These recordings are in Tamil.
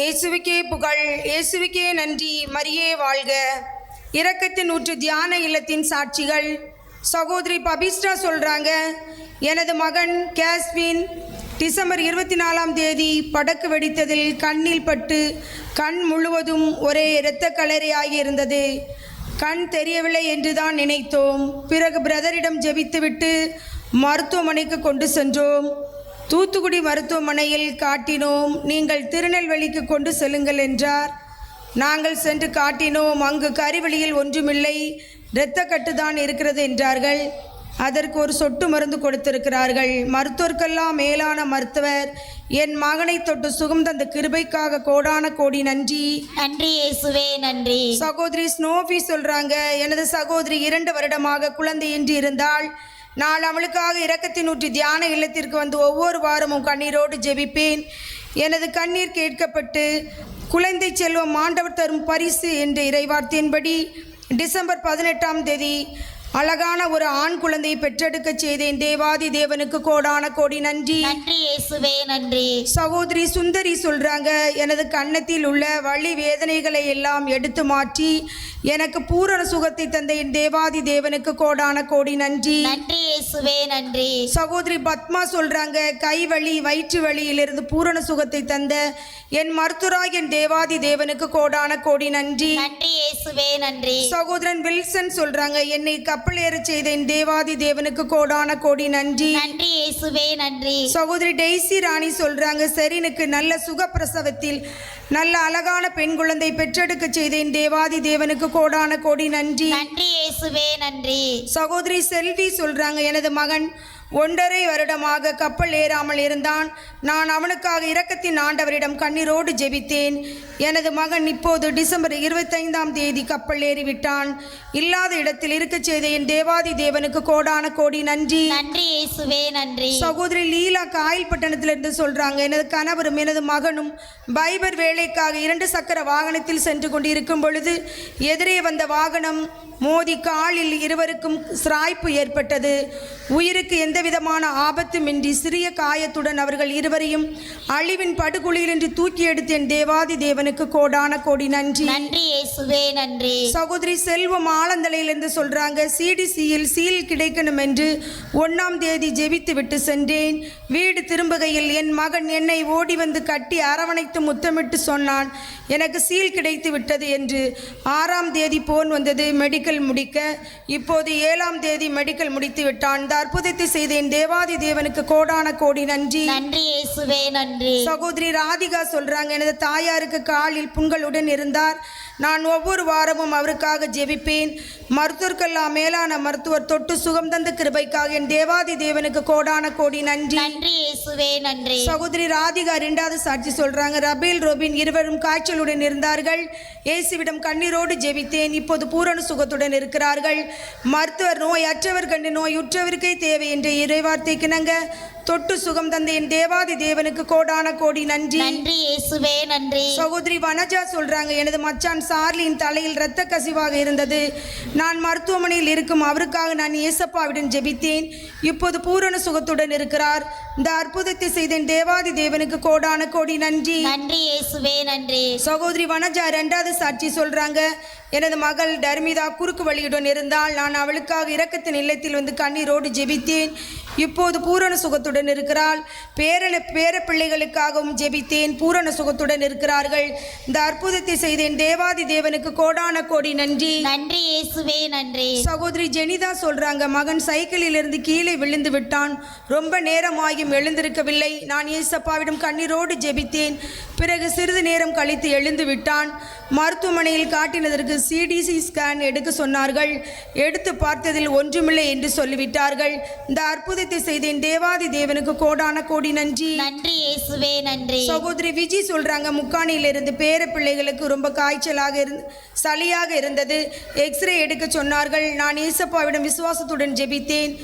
இயேசுவுக்கே புகழ் இயேசுவுக்கே நன்றி மரியே வாழ்க. இரக்கத்தின் ஊற்று தியான இல்லத்தின் சாட்சிகள். சகோதரி பபிஸ்டா சொல்கிறாங்க எனது மகன் கேஸ்வின் டிசம்பர் இருபத்தி நாலாம் தேதி படக்கு வெடித்ததில் கண்ணில் பட்டு கண் முழுவதும் ஒரே இரத்த கலரையாகி இருந்தது. கண் தெரியவில்லை என்று தான் நினைத்தோம். பிறகு பிரதரிடம் ஜெபித்துவிட்டு மருத்துவமனைக்கு கொண்டு சென்றோம். தூத்துக்குடி மருத்துவமனையில் காட்டினோம். நீங்கள் திருநெல்வேலிக்கு கொண்டு செல்லுங்கள் என்றார். நாங்கள் சென்று காட்டினோம். அங்கு கருவெளியில் ஒன்றுமில்லை. இரத்தக்கட்டு தான் இருக்கிறது என்றார்கள். அதற்கு ஒரு சொட்டு மருந்து கொடுத்திருக்கிறார்கள். மருத்துவர்க்கெல்லாம் மேலான மருத்துவர். என் மகனை தொட்டு சுகம் தந்த கிருபைக்காக கோடான கோடி நன்றி. நன்றி இயேசுவே நன்றி. சகோதரி ஸ்னோஃபி சொல்றாங்க எனது சகோதரி இரண்டு வருடமாக குழந்தையின்றி இருந்தால் நான் அவளுக்காக இரக்கத்தின் ஊற்றி தியான இல்லத்திற்கு வந்து ஒவ்வொரு வாரமும் கண்ணீரோடு ஜெபிப்பேன். எனது கண்ணீர் கேட்கப்பட்டு குழந்தை செல்வம் ஆண்டவர் தரும் பரிசு என்ற இறைவார்த்தையின்படி டிசம்பர் பதினெட்டாம் தேதி அழகான ஒரு ஆண் குழந்தையை பெற்றெடுக்கச் செய்தேன். தேவாதி தேவனுக்கு கோடான கோடி நன்றி. நன்றி இயேசுவே நன்றி. சகோதரி சுந்தரி சொல்றாங்க எனது கன்னத்தில் உள்ள வலி வேதனைகளை எல்லாம் எடுத்து மாற்றி எனக்கு பூரண சுகத்தை தந்த என் தேவாதி தேவனுக்கு கோடான கோடி நன்றி. நன்றி இயேசுவே நன்றி. சகோதரி பத்மா சொல்றாங்க கை வலி வயிற்று வலியிலிருந்து பூரண சுகத்தை தந்த என் மருத்துவராய் என் தேவாதி தேவனுக்கு கோடான கோடி நன்றி. நன்றி இயேசுவே நன்றி. சகோதரன் வில்சன் சொல்றாங்க என்னை கப்பல் ஏறச் செய்த என் தேவாதி தேவனுக்கு கோடான கோடி நன்றி. நன்றி இயேசுவே நன்றி. சகோதரி டெய்சி ராணி சொல்றாங்க செரினுக்கு நல்ல சுகப்பிரசவத்தில் நல்ல அழகான பெண் குழந்தை பெற்றெடுக்க செய்தேன். தேவாதி தேவனுக்கு கோடான கோடி நன்றி. நன்றி இயேசுவே நன்றி. சகோதரி செல்வி சொல்றாங்க எனது மகன் ஒன்றரை வருடமாக கப்பல் ஏறாமல் இருந்தான். நான் அவனுக்காக இரக்கத்தின் ஆண்டவரிடம் கண்ணீரோடு ஜெபித்தேன். எனது மகன் இப்போது டிசம்பர் இருபத்தைந்தாம் தேதி கப்பல் ஏறிவிட்டான். இல்லாத இடத்தில் இருக்கச் செய்த என் தேவாதி தேவனுக்கு கோடான கோடி நன்றி. நன்றி இயேசுவே நன்றி. சகோதரி லீலா காயல்பட்டணத்திலிருந்து சொல்றாங்க எனது கணவரும் எனது மகனும் பைபர் வேலைக்காக இரண்டு சக்கர வாகனத்தில் சென்று கொண்டிருக்கும் பொழுது எதிரே வந்த வாகனம் மோதி காலில் இருவருக்கும் சிராய்ப்பு ஏற்பட்டது. உயிருக்கு எந்தவிதமான ஆபத்துமின்றி சிறிய காயத்துடன் அவர்கள் இருவரையும் அழிவின் படுகொலியிலின்றி தூக்கி எடுத்த என் தேவாதி தேவனுக்கு கோடான கோடி நன்றி. நன்றி இயேசுவே நன்றி. சகோதரி செல்வம் ஆலந்தலையிலிருந்து சொல்றாங்க சிடிசியில் சீல் கிடைக்கணும் என்று ஒன்னாம் தேதி ஜெபித்து விட்டு சென்றேன். வீடு திரும்புகையில் என் மகன் என்னை ஓடி வந்து கட்டி அரவணைத்து முத்தமிட்டு சொன்னான் எனக்கு சீல் கிடைத்து விட்டது என்று. ஆறாம் தேதி போன் வந்தது மெடிக்கல் முடிக்க. இப்போது ஏழாம் தேதி மெடிக்கல் முடித்து விட்டான். இந்த அற்புதத்தை செய்த என் தேவாதி தேவனுக்கு கோடான கோடி நன்றி. நன்றி இயேசுவே நன்றி. சகோதரி ராதிகா சொல்றாங்க எனது தாயாருக்கு காலில் புண்களுடன் இருந்தார். நான் ஒவ்வொரு வாரமும் அவருக்காக ஜெபிப்பேன். மருத்துவர்க்கெல்லாம் மேலான மருத்துவர் தொட்டு சுகம் தந்த கிருபைக்காக என் தேவாதி தேவனுக்கு கோடான கோடி நன்றி. நன்றி இயேசுவே நன்றி. சகோதரி ராதிகா இரண்டாவது சாட்சி சொல்றாங்க. ரபேல் ரோபின் இருவரும் காய்ச்சலுடன் இருந்தார்கள். இயேசுவிடம் கண்ணீரோடு ஜெபித்தேன். இப்போது பூரண சுகத்துடன் இருக்கிறார்கள். மருத்துவர் நோய் அற்றவர் கண்டு நோய் உற்றவருக்கே தேவை என்ற இறைவார்த்தைக்கிணங்க தொட்டு சுகம் தந்த என் தேவாதி தேவனுக்கு கோடான கோடி நன்றி. நன்றி இயேசுவே நன்றி. சகோதரி வனஜா சொல்றாங்க எனது மச்சான் சார்லியின் தலையில் இரத்த கசிவாக இருந்தது. நான் மருத்துவமனையில் இருக்கும் அவருக்காக நான் இயேசப்பாவிடம் ஜெபித்தேன். இப்போது பூரண சுகத்துடன் இருக்கிறார். இந்த அற்புதத்தை செய்த என் தேவாதி தேவனுக்கு கோடான கோடி நன்றி. நன்றி இயேசுவே நன்றி. சகோதரி வனஜா இரண்டாவது சாட்சி சொல்றாங்க எனது மகள் டர்மிதா குறுக்கு வழியுடன் இருந்தால் நான் அவளுக்காக இரக்கத்தின் இல்லத்தில் வந்து கண்ணீரோடு ஜெபித்தேன். இப்போது பூரண சுகத்துடன் இருக்கிறாள். பேரன பேர பிள்ளைகளுக்காகவும் ஜெபித்தேன். பூரண சுகத்துடன் இருக்கிறார்கள். இந்த அற்புதத்தை செய்தேன். தேவாதி தேவனுக்கு கோடான கோடி நன்றி. நன்றி இயேசுவே நன்றி. சகோதரி ஜெனிதா சொல்றாங்க மகன் சைக்கிளில் இருந்து கீழே விழுந்து விட்டான். ரொம்ப நேரமாகியும் எழுந்திருக்கவில்லை. நான் ஏசப்பாவிடம் கண்ணீரோடு ஜெபித்தேன். பிறகு சிறிது நேரம் கழித்து எழுந்து விட்டான். மருத்துவமனையில் காட்டினதற்கு சிடிசி ஸ்கேன் எடுக்க சொன்னார்கள். எடுத்து பார்த்ததில் ஒன்றுமில்லை என்று சொல்லிவிட்டார்கள். இந்த அற்புதத்தை செய்தேன். தேவாதி தேவனுக்கு கோடான கோடி நன்றி. நன்றி இயேசுவே நன்றி. சகோதரி விஜி சொல்றாங்க முக்காணியிலிருந்து பேர பிள்ளைகளுக்கு ரொம்ப காய்ச்சலாக இருந்து சளியாக இருந்தது. எக்ஸ்ரே எடுக்க சொன்னார்கள். நான் ஏசப்பாவிடம் விசுவாசத்துடன் ஜெபித்தேன்.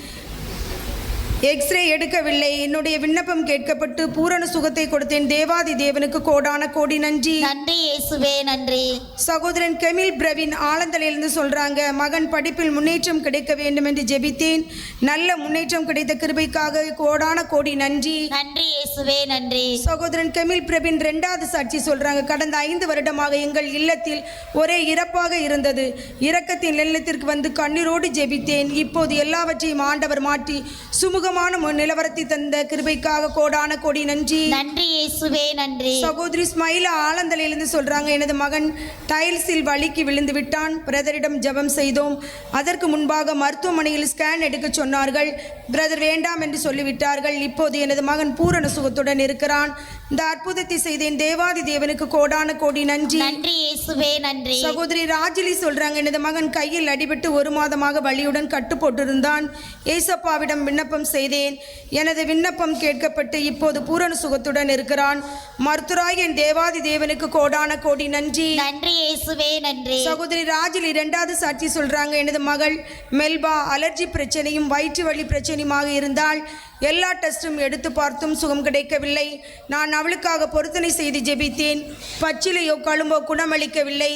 எக்ஸ்ரே எடுக்கவில்லை. என்னுடைய விண்ணப்பம் கேட்கப்பட்டு பூரண சுகத்தை கொடுத்தேன். தேவாதி தேவனுக்கு கோடான கோடி நன்றி. நன்றி இயேசுவே நன்றி. சகோதரன் கெமில் பிரவீன் ஆலந்தலையிலிருந்து சொல்றாங்க மகன் படிப்பில் முன்னேற்றம் கிடைக்க வேண்டும் என்று ஜெபித்தேன். நல்ல முன்னேற்றம் கிடைத்த கிருபைக்காக கோடான கோடி நன்றி. நன்றி இயேசுவே நன்றி. சகோதரன் கெமில் பிரவீன் ரெண்டாவது சாட்சி சொல்றாங்க கடந்த ஐந்து வருடமாக எங்கள் இல்லத்தில் ஒரே இறப்பாக இருந்தது. இரக்கத்தின் இல்லத்திற்கு வந்து கண்ணீரோடு ஜெபித்தேன். இப்போது எல்லாவற்றையும் ஆண்டவர் மாற்றி சுமூகமான மு- நிலவரத்தை தந்த கிருபைக்காக கோடான கோடி நன்றி. நன்றி இயேசுவே நன்றி. சகோதரி ஸ்மைலா ஆலந்தலையிலிருந்து சொல்றாங்க எனது மகன் டைல்ஸில் வலிக்கு விழுந்து விட்டான். பிரதரிடம் ஜெபம் செய்தோம். அதற்கு முன்பாக மருத்துவமனையில் ஸ்கேன் எடுக்க சொன்னார்கள். பிரதர் வேண்டாம் என்று சொல்லிவிட்டார்கள். இப்போது எனது மகன் பூரண சுகத்துடன் இருக்கிறான். இந்த அற்புதத்தை செய்தேன். தேவாதி தேவனுக்கு கோடான கோடி நன்றி. நன்றி இயேசுவே நன்றி. சகோதரி ராஜிலி சொல்றாங்க எனது மகன் கையில் அடிபட்டு ஒரு மாதமாக வலியுடன் கட்டு போட்டிருந்தான். ஏசப்பாவிடம் விண்ணப்பம் செய்தேன். எனது விண்ணப்பம் கேட்கப்பட்டு இப்போது பூரண சுகத்துடன் இருக்கிறான். மருத்துவராய் என் தேவாதி தேவனுக்கு கோடான கோடி நன்றி. நன்றி இயேசுவே நன்றி. சகோதரி ராஜில் இரண்டாவது சாட்சி சொல்றாங்க எனது மகள் மெல்பா அலர்ஜி பிரச்சனையும் வயிற்று வலி பிரச்சனையுமாக இருந்தால் எல்லா டெஸ்டும் எடுத்து பார்த்தும் சுகம் கிடைக்கவில்லை. நான் அவளுக்காக பொருத்தனை செய்து ஜெபித்தேன். பச்சிலையோ கழும்போ குணமளிக்கவில்லை.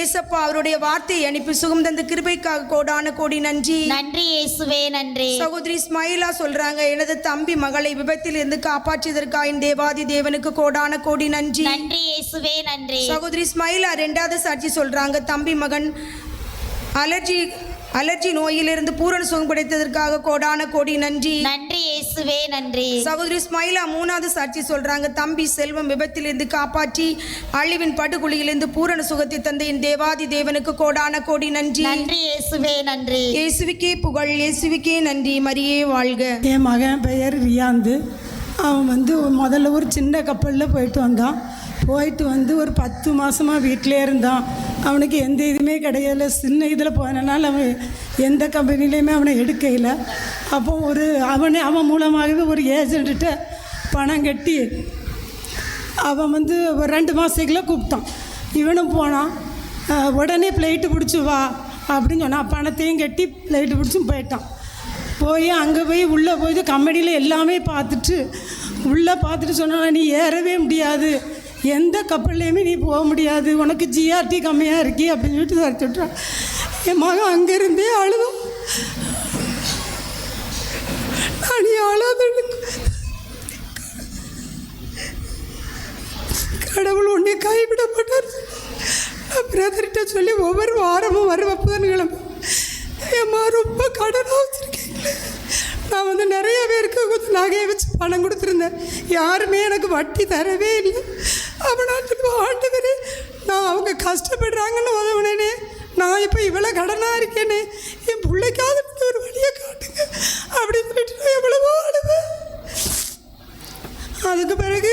ஏசப்பா அவருடைய வார்த்தையை அனுப்பி சுகம் தந்த கிருபைக்காக கோடான கோடி நன்றி. நன்றி இயேசுவே நன்றி. சகோதரி ஸ்மைலா சொல்றாங்க எனது தம்பி மகளை விபத்தில் இருந்து காப்பாற்றியதற்காக என் தேவாதி தேவனுக்கு கோடான கோடி நன்றி. நன்றி இயேசுவே நன்றி. சகோதரி ஸ்மைலா ரெண்டாவது சாட்சி சொல்றாங்க தம்பி மகன் அலர்ஜி அலர்ஜி நோயிலிருந்து பூரண சுகம் கிடைத்ததற்காக கோடான கோடி நன்றி. நன்றி இயேசுவே நன்றி. சகோதரி ஸ்மைலா மூணாவது சாட்சி சொல்றாங்க தம்பி செல்வம் விபத்திலிருந்து காப்பாற்றி அழிவின் படுகொலியிலிருந்து பூரண சுகத்தை தந்த என் தேவாதி தேவனுக்கு கோடான கோடி நன்றி. நன்றி இயேசுவே நன்றி. இயேசுவிக்கே புகழ் இயேசுவிக்கே நன்றி. மரியே வாழ்க. என் மகன் பெயர் ரியாந்து. அவன் வந்து முதல்ல ஒரு சின்ன கப்பலில் போயிட்டு வந்தான். போயிட்டு வந்து ஒரு பத்து மாதமாக வீட்டிலே இருந்தான். அவனுக்கு எந்த இதுவுமே கிடையாது சின்ன இதில் போனனால அவன் எந்த கம்பெனிலையுமே அவனை எடுக்கையில் அப்போ ஒரு அவனே அவன் மூலமாகவே ஒரு ஏஜென்ட்டு பணம் கட்டி அவன் வந்து ஒரு ரெண்டு மாதத்துக்குள்ளே கூப்பிட்டான். இவனும் போனான். உடனே ஃப்ளைட்டு பிடிச்சி வா அப்படின்னு சொன்னான். பணத்தையும் கட்டி ஃப்ளைட்டு பிடிச்சும் போயிட்டான். போய் அங்கே போய் உள்ளே போய் கம்பெனியில் எல்லாமே பார்த்துட்டு உள்ளே பார்த்துட்டு சொன்னால் நீ ஏறவே முடியாது. எந்த கப்பல்லையுமே நீ போக முடியாது. உனக்கு ஜிஆர்டி கம்மியாக இருக்கி அப்படின்னு சொல்லிட்டு வரைச்சி விட்றான் என் மகன் அங்கேருந்தே அழுதும் நான் நீ அழாதனுக்கு கடவுள் உன்னை கைவிட மாட்டார் நான் பிரதர்கிட்ட சொல்லி ஒவ்வொரு வாரமும் வருவ புதன்கிழமை ஏம்மா ரொம்ப கடனாக வச்சுருக்கீங்களே. நான் வந்து நிறைய பேருக்கு கொஞ்சம் நகையை வச்சு பணம் கொடுத்துருந்தேன். யாருமே எனக்கு வட்டி தரவே இல்லை. அப்போ நான் நான் அவங்க கஷ்டப்படுறாங்கன்னு உதவுனேனே. நான் இப்போ இவ்வளோ கடனாக இருக்கேனே. என் பிள்ளைக்காவது ஒரு வழியை காட்டுங்க. அப்படின்னு சொல்லிட்டு நான் எவ்வளவோ அழுவேன் அதுக்கு பிறகு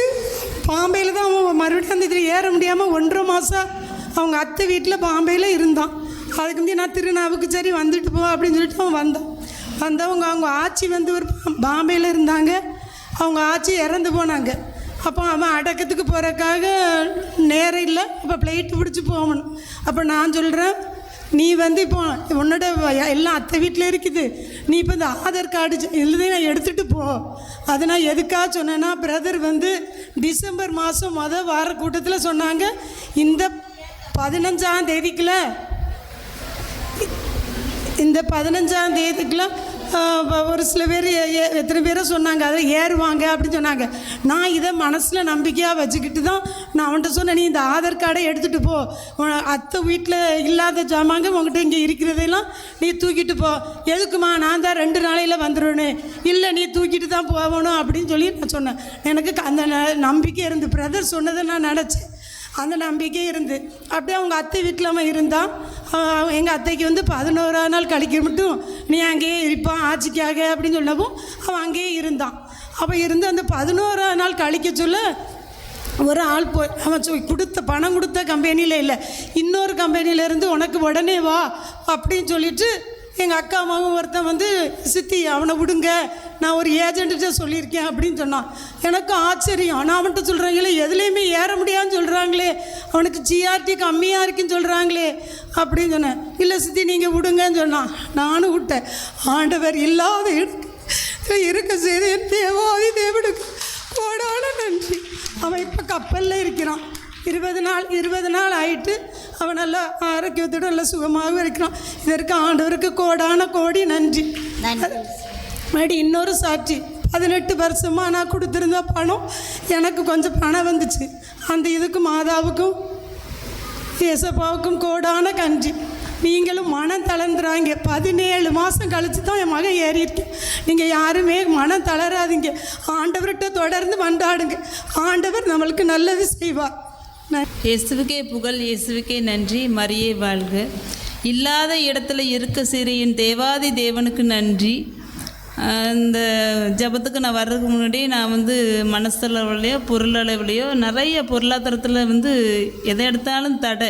பாம்பேயில் தான் அவன் மறுபடியும் அந்த இதில் ஏற முடியாமல் ஒன்றரை மாதம் அவங்க அத்தை வீட்டில் பாம்பேயில் இருந்தான். அதுக்கு முந்தைய நான் திருநாவுக்கு சரி வந்துட்டு போ அப்படின்னு சொல்லிட்டு அவன் வந்தான். வந்தவங்க அவங்க ஆச்சி வந்து ஒரு பாம்பேயில் இருந்தாங்க. அவங்க ஆச்சி இறந்து போனாங்க. அப்போ அவன் அடக்கத்துக்கு போகிறக்காக நேரம் இல்லை. அப்போ பிளேட்டு பிடிச்சி போகணும். அப்போ நான் சொல்கிறேன் நீ வந்து இப்போ உன்னோட எல்லாம் அத்தை வீட்டில் இருக்குது. நீ இப்போ இந்த ஆதார் கார்டு எழுதி நான் எடுத்துகிட்டு போ. அது நான் எதுக்காக சொன்னேன்னா பிரதர் வந்து டிசம்பர் மாதம் மொதல் வார கூட்டத்தில் சொன்னாங்க. இந்த பதினஞ்சாம் தேதிக்குள்ள இந்த பதினஞ்சாம் தேதிக்குள்ள ஒரு சில பேர் எத்தனை பேரை சொன்னாங்க அதை ஏறுவாங்க அப்படின்னு சொன்னாங்க. நான் இதை மனசில் நம்பிக்கையாக வச்சுக்கிட்டு தான் நான் அவன்கிட்ட சொன்னேன் நீ இந்த ஆதார் கார்டை எடுத்துகிட்டு போ. அத்தை வீட்டில் இல்லாத ஜாமாங்க உங்ககிட்ட இங்கே இருக்கிறதெல்லாம் நீ தூக்கிட்டு போ. எதுக்குமா நான் தான் ரெண்டு நாளையில் வந்துடுவேனே இல்லை நீ தூக்கிட்டு தான் போகணும் அப்படின்னு சொல்லி நான் சொன்னேன். எனக்கு க- அந்த ந- நம்பிக்கை இருந்து பிரதர் சொன்னதை நான் நினச்சேன். அந்த நம்பிக்கை இருந்து. அப்படியே அவங்க அத்தை வீட்டில் அவன் இருந்தான் எங்கள் அத்தைக்கு வந்து பதினோராவது நாள் கழிக்க மட்டும் நீ அங்கேயே இருப்பான் ஆட்சிக்காக அப்படின்னு சொல்லவும் அவன் அங்கேயே இருந்தான். அப்போ இருந்து அந்த பதினோரா நாள் கழிக்க சொல்ல ஒரு ஆள் போய் அவன் சொ- கொடுத்த பணம் கொடுத்த கம்பெனியில் இல்லை. இன்னொரு கம்பெனியில இருந்து உனக்கு உடனே வா அப்படின்னு சொல்லிட்டு எங்கள் அக்கா அம்மாவும் ஒருத்தன் வந்து சித்தி அவனை விடுங்க நான் ஒரு ஏஜென்ட்டு சொல்லியிருக்கேன் அப்படின்னு சொன்னான். எனக்கு ஆச்சரியம். நான் அவன்கிட்ட சொல்கிறாங்களே எதுலேயுமே ஏற முடியாதுன்னு சொல்கிறாங்களே அவனுக்கு ஜிஆர்டி கம்மியாக இருக்குன்னு சொல்கிறாங்களே அப்படின்னு சொன்னேன். இல்லை சித்தி நீங்கள் விடுங்கன்னு சொன்னான். நானும் விட்டேன். ஆண்டவர் இல்லாத எனக்கு இருக்க செய்து என் தேவாதி தேவனுக்கு கோடான நன்றி. அவன் இப்போ கப்பலில் இருக்கிறான். இருபது நாள் இருபது நாள் ஆயிட்டு அவன் நல்லா ஆரோக்கியத்தோடு நல்ல சுகமாகவும் இருக்கிறான். இதற்கு ஆண்டவருக்கு கோடான கோடி நன்றி. நன்றி. மறுபடி இன்னொரு சாட்சி. பதினெட்டு வருஷமாக நான் கொடுத்துருந்த பணம் எனக்கு கொஞ்சம் பணம் வந்துச்சு. அந்த இதுக்கு மாதாவுக்கும் இயேசப்பாவுக்கும் கோடான கன்றி நீங்களும் மனம் தளர்ந்துறாங்க. பதினேழு மாதம் கழித்து தான் என் மகன் ஏறியிருக்கேன் நீங்கள் யாருமே மனம் தளராதீங்க. ஆண்டவர்கிட்ட தொடர்ந்து மன்றாடுங்க. ஆண்டவர் நம்மளுக்கு நல்லது செய்வார். இயேசுவுக்கே புகழ் இயேசுவுக்கே நன்றி. மரியே வாழ்க. இல்லாத இடத்துல இருக்க சிறியின் தேவாதி தேவனுக்கு நன்றி. அந்த ஜபத்துக்கு நான் வர்றதுக்கு முன்னாடி நான் வந்து மனசளவுலையோ பொருளளவுலையோ நிறைய பொருளாதாரத்தில் வந்து எதை எடுத்தாலும் தடை.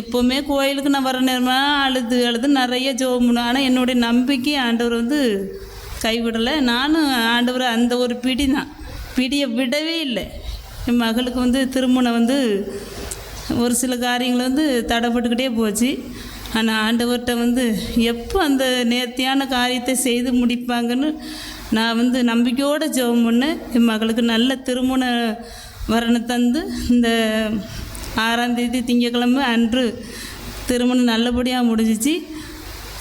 எப்போவுமே கோயிலுக்கு நான் வர நேரமாக அழுது அழுது நிறைய ஜோம் ஆனால் என்னுடைய நம்பிக்கை ஆண்டவர் வந்து கைவிடலை. நானும் ஆண்டவர் அந்த ஒரு பிடி தான். பிடியை விடவே இல்லை. என் மகளுக்கு வந்து திருமணம் வந்து ஒரு சில காரியங்கள் வந்து தடைப்பட்டுக்கிட்டே போச்சு. ஆனால் ஆண்டவர்கிட்ட வந்து எப்போ அந்த நேர்த்தியான காரியத்தை செய்து முடிப்பாங்கன்னு நான் வந்து நம்பிக்கையோடு ஜெபம் பண்ணேன். என் மகளுக்கு நல்ல திருமண வரணை தந்து இந்த ஆறாம் தேதி திங்கக்கிழமை அன்று திருமணம் நல்லபடியாக முடிஞ்சிச்சு.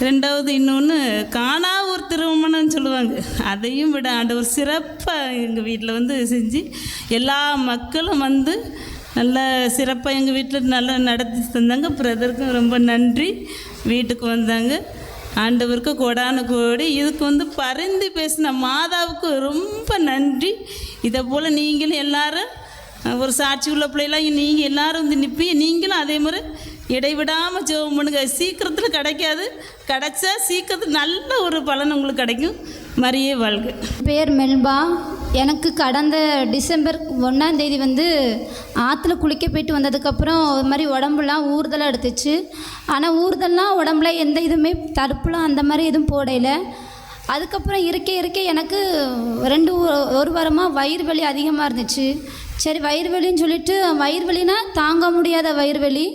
ரெண்டாவது இன்னொன்று காணா ஒரு திருமணம்னு சொல்லுவாங்க. அதையும் விட ஆண்டவர் சிறப்பாக எங்கள் வீட்டில் வந்து செஞ்சு எல்லா மக்களும் வந்து நல்ல சிறப்பாக எங்கள் வீட்டில் நல்லா நடத்தி தந்தாங்க. பிரதருக்கும் ரொம்ப நன்றி. வீட்டுக்கு வந்தாங்க. ஆண்டவருக்கு கொடான கோடி. இதுக்கு வந்து பரிந்து பேசின மாதாவுக்கு ரொம்ப நன்றி. இதை போல் நீங்களும் எல்லாரும் ஒரு சாட்சி உள்ள பிள்ளைலாம் நீங்கள் எல்லாரும் வந்து நிற்பி நீங்களும் அதே மாதிரி இடைவிடாமல் ஜெபம் பண்ணுங்க. சீக்கிரத்தில் கிடைக்காது. கிடைச்சா சீக்கிரத்தில் நல்ல ஒரு பலன் உங்களுக்கு கிடைக்கும். மரியே வாழ்க. பேர் மெல்பா. எனக்கு கடந்த டிசம்பர் ஒன்றாம் தேதி வந்து ஆற்றுல குளிக்க போயிட்டு வந்ததுக்கப்புறம் ஒரு மாதிரி உடம்புலாம் ஊறுதலாக எடுத்துச்சு. ஆனால் ஊறுதல்லாம் உடம்புல எந்த இதுவுமே தடுப்புலாம் அந்த மாதிரி எதுவும் போடையில அதுக்கப்புறம் இருக்க இருக்க எனக்கு ரெண்டு ஒரு வாரமாக வயிறு வலி அதிகமாக இருந்துச்சு. சரி வயிறு வலின்னு சொல்லிட்டு வயிறு வலினா தாங்க முடியாத வயிறு வலி.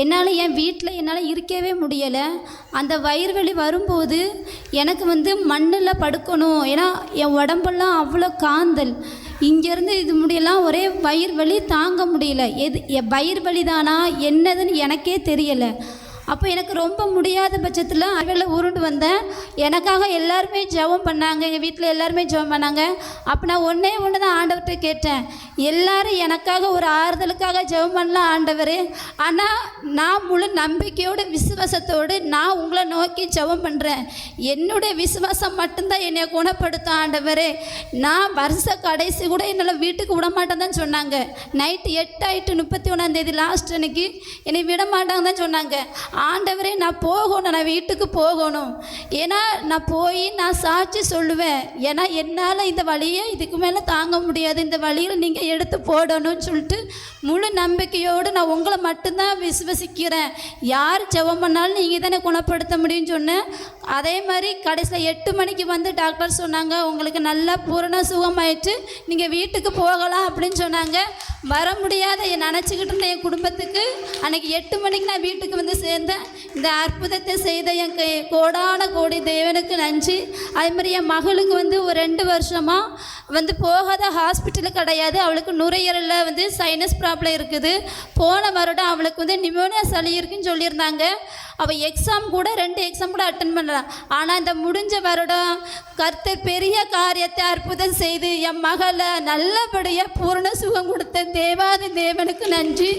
என்னால் என் வீட்டில் என்னால் இருக்கவே முடியலை. அந்த வயிறு வலி வரும்போது எனக்கு வந்து மண்ணில் படுக்கணும். ஏன்னா என் உடம்பெல்லாம் அவ்வளோ காந்தல். இங்கேருந்து இது முடியெல்லாம் ஒரே வயிறு வலி தாங்க முடியல. எது வயிறு வலி தானா என்னதுன்னு எனக்கே தெரியலை. அப்போ எனக்கு ரொம்ப முடியாத பட்சத்தில் அவையில் உருண்டு வந்தேன் எனக்காக எல்லாருமே ஜெபம் பண்ணாங்க. எங்கள் வீட்டில் எல்லாருமே ஜெபம் பண்ணாங்க. அப்போ நான் ஒன்றே ஒன்று தான் ஆண்டவர்கிட்ட கேட்டேன். எல்லாரும் எனக்காக ஒரு ஆறுதலுக்காக ஜெபம் பண்ணலாம் ஆண்டவர். ஆனால் நான் முழு நம்பிக்கையோடு விசுவாசத்தோடு நான் உங்களை நோக்கி ஜெபம் பண்ணுறேன் என்னுடைய விசுவாசம் மட்டும்தான் என்னை குணப்படுத்தும் ஆண்டவர். நான் வருஷ கடைசி கூட என்னால் வீட்டுக்கு விட மாட்டேன் தான் சொன்னாங்க. நைட்டு எட்டு ஆயிட்டு முப்பத்தி ஒன்றாந்தேதி லாஸ்ட் அன்னைக்கு என்னை விட மாட்டாங்க தான் சொன்னாங்க. ஆண்டவரே நான் போகணும் நான் வீட்டுக்கு போகணும். ஏன்னா நான் போய் நான் சாட்சி சொல்லுவேன். ஏன்னா என்னால் இந்த வழியை இதுக்கு மேலே தாங்க முடியாது. இந்த வழியில் நீங்கள் எடுத்து போடணும்னு சொல்லிட்டு முழு நம்பிக்கையோடு நான் உங்களை மட்டும்தான் விசுவசிக்கிறேன். யார் ஜெபம் பண்ணாலும் நீங்கள் தானே குணப்படுத்த முடியும்னு சொன்னேன். அதே மாதிரி கடைசியில் எட்டு மணிக்கு வந்து டாக்டர் சொன்னாங்க உங்களுக்கு நல்லா பூரண சுகமாயிட்டு நீங்கள் வீட்டுக்கு போகலாம் அப்படின்னு சொன்னாங்க. வர முடியாத என் நினச்சிக்கிட்டு இருந்த என் குடும்பத்துக்கு அன்னைக்கு எட்டு மணிக்கு நான் வீட்டுக்கு வந்து சேர்ந்து இருந்த இந்த அற்புதத்தை செய்த என் கை கோடான கோடி தேவனுக்கு நன்றி. அதே மாதிரி என் மகளுக்கு வந்து ஒரு ரெண்டு வருஷமாக வந்து போகாத ஹாஸ்பிட்டலு கிடையாது. அவளுக்கு நுரையீரலில் வந்து சைனஸ் ப்ராப்ளம் இருக்குது. போன வருடம் அவளுக்கு வந்து நிமோனியா சளி இருக்குன்னு சொல்லியிருந்தாங்க. அவள் எக்ஸாம் கூட ரெண்டு எக்ஸாம் கூட அட்டன் பண்ணலாம் ஆனால் இந்த முடிஞ்ச வருடம் கர்த்தர் பெரிய காரியத்தை அற்புதம் செய்து என் மகளை நல்லபடியாக பூரண சுகம் கொடுத்த தேவாதி தேவனுக்கு நன்றி.